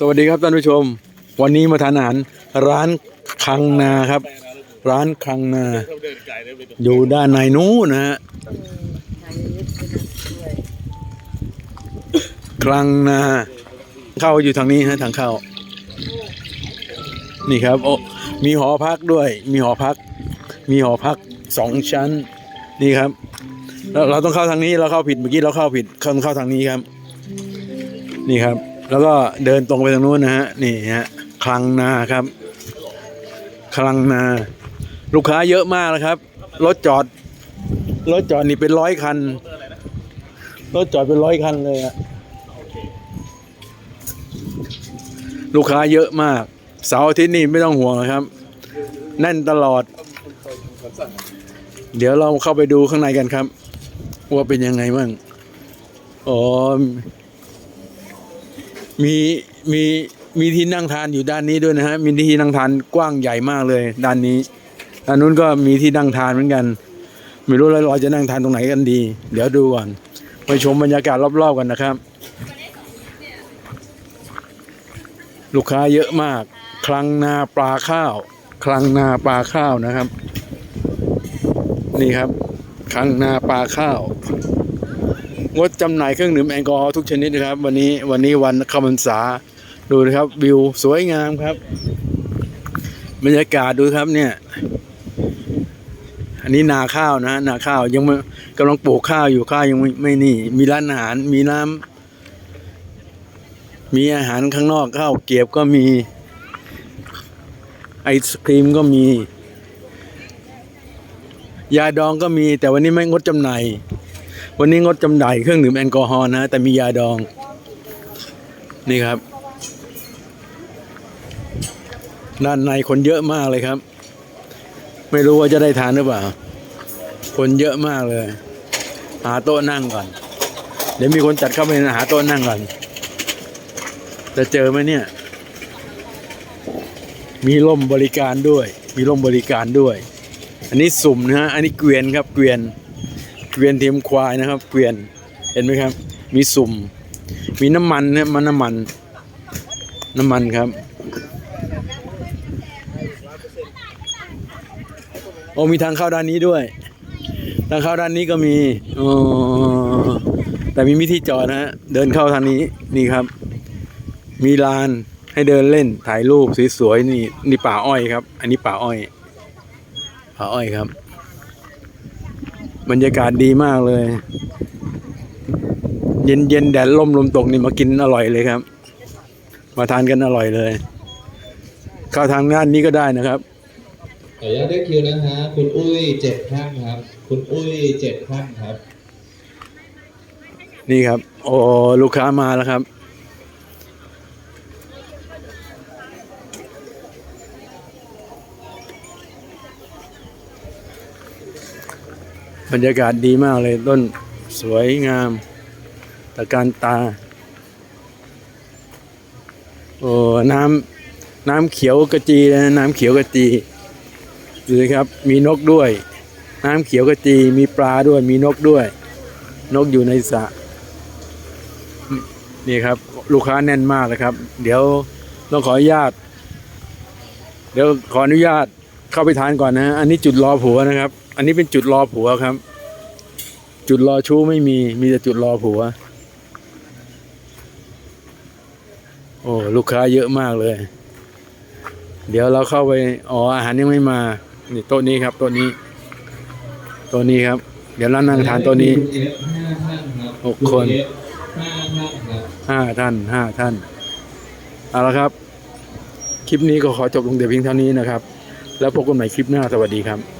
สวัสดีครับท่านผู้ชม วันนี้มาทานอาหาร ร้านคังนาครับ ร้านคังนา อยู่ด้านในนู้นนะฮะคลังนาเข้าอยู่ทางนี้ฮะทางเข้า นี่ครับ โอ้มีหอพักด้วย มีหอพัก มีหอพักสองชั้น นี่ครับเราต้องเข้าทางนี้เราเข้าผิดเมื่อกี้เราเข้าผิดเข้าเข้าทางนี้ครับ นี่ครับ แล้วก็เดินตรงไปทางนู้นนะฮะนี่ฮะคลังนาครับ คลังนา ลูกค้าเยอะมากนะครับรถจอดรถจอดนี่เป็นร้อยคันรถจอดเป็นร้อยคันเลยอะลูกค้าเยอะมาก เสาร์อาทิตย์นี่ไม่ต้องห่วงนะครับ แน่นตลอด เดี๋ยวเราเข้าไปดูข้างในกันครับ ว่าเป็นยังไงบ้างอ๋อ มีมีมีที่นั่งทานอยู่ด้านนี้ด้วยนะฮะ มีที่นั่งทานกว้างใหญ่มากเลย ด้านนี้ด้านนู้นก็มีที่นั่งทานเหมือนกัน ไม่รู้เราเราจะนั่งทานตรงไหนกันดี เดี๋ยวดูก่อนไปชมบรรยากาศรอบๆกันนะครับ ลูกค้าเยอะมาก คลังนาปลาข้าว คลังนาปลาข้าวนะครับ นี่ครับ คลังนาปลาข้าว งดจำหน่ายเครื่องดื่มแอลกอฮอล์ทุกชนิดนะครับ วันนี้วันนี้วันเข้าพรรษาดูนะครับวิวสวยงามครับ บรรยากาศดูครับเนี่ย อันนี้นาข้าวนะ นาข้าวยังไม่กำลังปลูกข้าวอยู่ข้าวยังไม่ไม่นี่ มีร้านอาหารมีน้ำมีอาหารข้างนอกข้าวเกรียบก็มีไอศครีมก็มี ยาดองก็มีแต่วันนี้ไม่งดจำหน่าย วันนี้งดจำหน่ายเครื่องดื่มแอลกอฮอล์นะ แต่มียาดอง นี่ครับ ด้านในคนเยอะมากเลยครับ ไม่รู้ว่าจะได้ทานหรือเปล่า คนเยอะมากเลย หาโต๊ะนั่งก่อน เดี๋ยวมีคนจัดเข้าไปหาโต๊ะนั่งก่อน จะเจอไหมเนี่ย มีร่มบริการด้วย มีร่มบริการด้วย อันนี้สุ่มนะฮะ อันนี้เกวียนครับเกวียน เกวียนเทียมควายนะครับ เกวียนเห็นไหมครับ มีสุ่ม มีน้ำมันนะมันน้ำมัน น้ำมันครับโอ้มีทางเข้าด้านนี้ด้วย ทางเข้าด้านนี้ก็มีอ๋อแต่มีมิที่จอดนะฮะเดินเข้าทางนี้นี่ครับ มีลานให้เดินเล่นถ่ายรูปสวยๆนี่นี่ป่าอ้อยครับ อันนี้ป่าอ้อยป่าอ้อยครับ บรรยากาศดีมากเลย เย็นเย็นๆแดดล่มลมตกนี่มากินอร่อยเลยครับ มาทานกันอร่อยเลยเข้าทางด้านนี้ก็ได้นะครับขออนุญาตเรียกคิวนะฮะคุณอุ้ยเจ็ดท่านครับ คุณอุ้ยเจ็ดท่านครับ นี่ครับ โอ้ลูกค้ามาแล้วครับ บรรยากาศดีมากเลยต้นสวยงามตะการตา โอ้น้ำน้ำเขียวกระจีนะน้ำเขียวกระจีดูสิครับ มีนกด้วย น้ำเขียวกระจีมีปลาด้วย มีนกด้วย นกอยู่ในสระนี่ครับ ลูกค้าแน่นมากเลยครับ เดี๋ยวต้องขออนุญาต เดี๋ยวขออนุญาตเข้าไปทานก่อนนะ อันนี้จุดรอผัวนะครับ อันนี้เป็นจุดรอผัวครับ จุดรอชู้ไม่มี มีแต่จุดรอผัว โอ้ลูกค้าเยอะมากเลย เดี๋ยวเราเข้าไป อ๋ออาหารยังไม่มา นี่โต๊ะนี้ครับโต๊ะนี้โต๊ะนี้ครับ เดี๋ยวเรานั่งทานโต๊ะนี้หกคนห้าท่านห้าท่านห้าท่านเอาละครับ คลิปนี้ก็ขอจบลงแต่เพียงเท่านี้นะครับ แล้วพบกันใหม่คลิปหน้าสวัสดีครับ